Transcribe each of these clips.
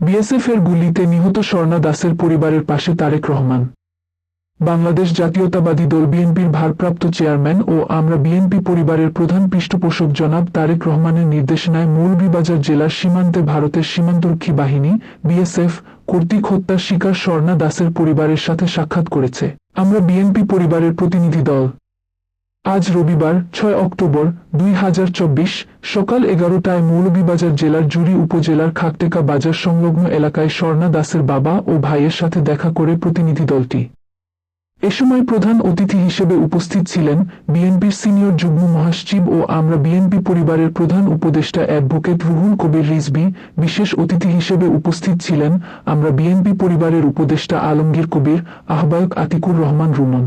বিএসএফের গুলিতে নিহত স্বর্ণা দাসের পরিবারের পাশে তারেক রহমান। বাংলাদেশ জাতীয়তাবাদী দল বিএনপির ভারপ্রাপ্ত চেয়ারম্যান ও আমরা বিএনপি পরিবারের প্রধান পৃষ্ঠপোষক জনাব তারেক রহমানের নির্দেশনায় মৌলভীবাজার জেলার সীমান্তে ভারতের সীমান্তরক্ষী বাহিনী বিএসএফ কর্তৃক হত্যার শিকার স্বর্ণা দাসের পরিবারের সাথে সাক্ষাৎ করেছে। আমরা বিএনপি পরিবারের প্রতিনিধি দল। আজ রবিবার, ছয় অক্টোবর, দুই হাজার চব্বিশ, সকাল এগারোটায় মৌলভীবাজার জেলার জুরি উপজেলার খাকটেকা বাজার সংলগ্ন এলাকায় স্বর্ণা দাসের বাবা ও ভাইয়ের সাথে দেখা করে প্রতিনিধি দলটি। এ সময় প্রধান অতিথি হিসেবে উপস্থিত ছিলেন বিএনপির সিনিয়র যুগ্ম মহাসচিব ও আমরা বিএনপি পরিবারের প্রধান উপদেষ্টা অ্যাডভোকেট রুহুল কবির রিজভী। বিশেষ অতিথি হিসেবে উপস্থিত ছিলেন আমরা বিএনপি পরিবারের উপদেষ্টা আলমগীর কবির, আহ্বায়ক আতিকুর রহমান রুমন।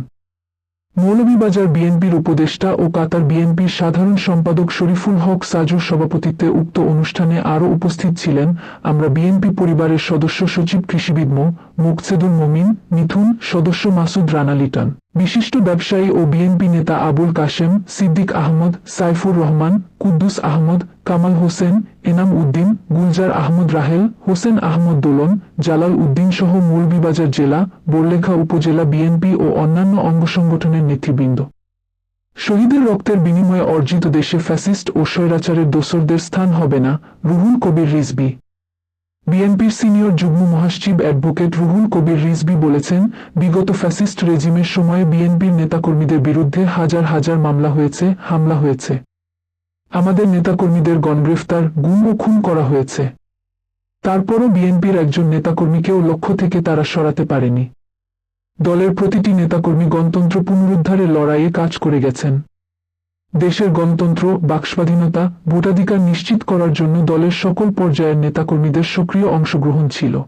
মৌলভীবাজার বিএনপির উপদেষ্টা ও কাতার বিএনপির সাধারণ সম্পাদক শরীফুল হক সাজুর সভাপতিত্বে উক্ত অনুষ্ঠানে আরও উপস্থিত ছিলেন আমরা বিএনপি পরিবারের সদস্য সচিব কৃষিবিদ মো মুকসেদুল মমিন, মিথুন সদস্য মাসুদ রানা লিটন। বিশিষ্ট ব্যবসায়ী ও বিএনপি নেতা আবুল কাশেম, সিদ্দিক আহমদ, সাইফুর রহমান, কুদ্দুস আহমদ, কামাল হোসেন, এনাম উদ্দিন, গুলজার আহমদ রাহেল, হোসেন আহমদ দোলন, জালাল উদ্দিন সহ মৌলভীবাজার জেলা বোরলেখা উপজেলা বিএনপি ও অন্যান্য অঙ্গ সংগঠনের নেতৃবৃন্দ। শহীদের রক্তের বিনিময়ে অর্জিত দেশে ফ্যাসিস্ট ও স্বৈরাচারের দোসরদের স্থান হবে না, রুহুল কবির রিজবি বিএনপির সিনিয়র যুগ্ম মহাসচিব অ্যাডভোকেট রুহুল কবির রিজবি বলেছেন, বিগত ফ্যাসিস্ট রেজিমের সময়ে বিএনপির নেতাকর্মীদের বিরুদ্ধে হাজার হাজার মামলা হয়েছে, হামলা হয়েছে। আমাদের নেতাকর্মীদের গণগ্রেফতার, গুম ও খুন করা হয়েছে। তারপরও বিএনপির একজন নেতাকর্মীকেও লক্ষ্য থেকে তারা সরাতে পারেনি। দলের প্রতিটি নেতাকর্মী গণতন্ত্র পুনরুদ্ধারের লড়াইয়ে কাজ করে গেছেন। দেশের গণতন্ত্র, বাকস্বাধীনতা, ভোটাধিকার নিশ্চিত করার জন্য দলের সকল পর্যায়ের নেতাকর্মীদের সক্রিয় অংশগ্রহণ ছিল।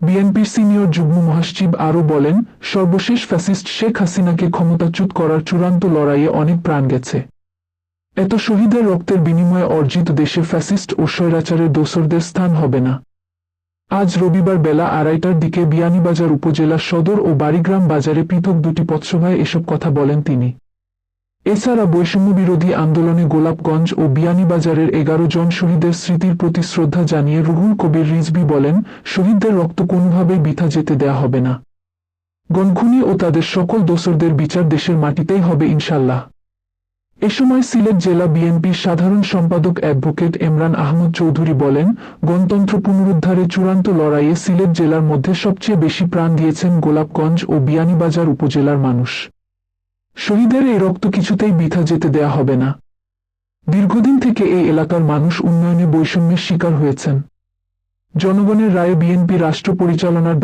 বিএনপির সিনিয়র যুগ্ম মহাসচিব আরও বলেন, সর্বশেষ ফ্যাসিস্ট শেখ হাসিনাকে ক্ষমতাচ্যুত করার চূড়ান্ত লড়াইয়ে অনেক প্রাণ গেছে। এত শহীদের রক্তের বিনিময়ে অর্জিত দেশে ফ্যাসিস্ট ও স্বৈরাচারের দোসরদের স্থান হবে না। আজ রবিবার বেলা আড়াইটার দিকে বিয়ানীবাজার উপজেলা সদর ও বাড়িগ্রাম বাজারে পৃথক দুটি পথসভায় এসব কথা বলেন তিনি। এছাড়া বৈষম্য বিরোধী আন্দোলনে গোলাপগঞ্জ ও বিয়ানীবাজারের এগারো জন শহীদের স্মৃতির প্রতি শ্রদ্ধা জানিয়ে রুহুল কবির রিজভি বলেন, শহীদদের রক্ত কোনোভাবেই বৃথা যেতে দেয়া হবে না। গণখুনি ও তাদের সকল দোসরদের বিচার দেশের মাটিতেই হবে ইনশাল্লাহ এ সময় সিলেট জেলা বিএনপির সাধারণ সম্পাদক অ্যাডভোকেট এমরান আহমদ চৌধুরী বলেন, গণতন্ত্র পুনরুদ্ধারে চূড়ান্ত লড়াইয়ে সিলেট জেলার মধ্যে সবচেয়ে বেশি প্রাণ দিয়েছেন গোলাপগঞ্জ ও বিয়ানীবাজার উপজেলার মানুষ। শহীদের এই রক্ত কিছুতেই বৃথা যেতে দেয়া হবে না। দীর্ঘদিন থেকে এই এলাকার মানুষ উন্নয়নে বৈষম্যের শিকার হয়েছেন। জনগণের রায়ে বিএনপি রাষ্ট্র পরিচালনার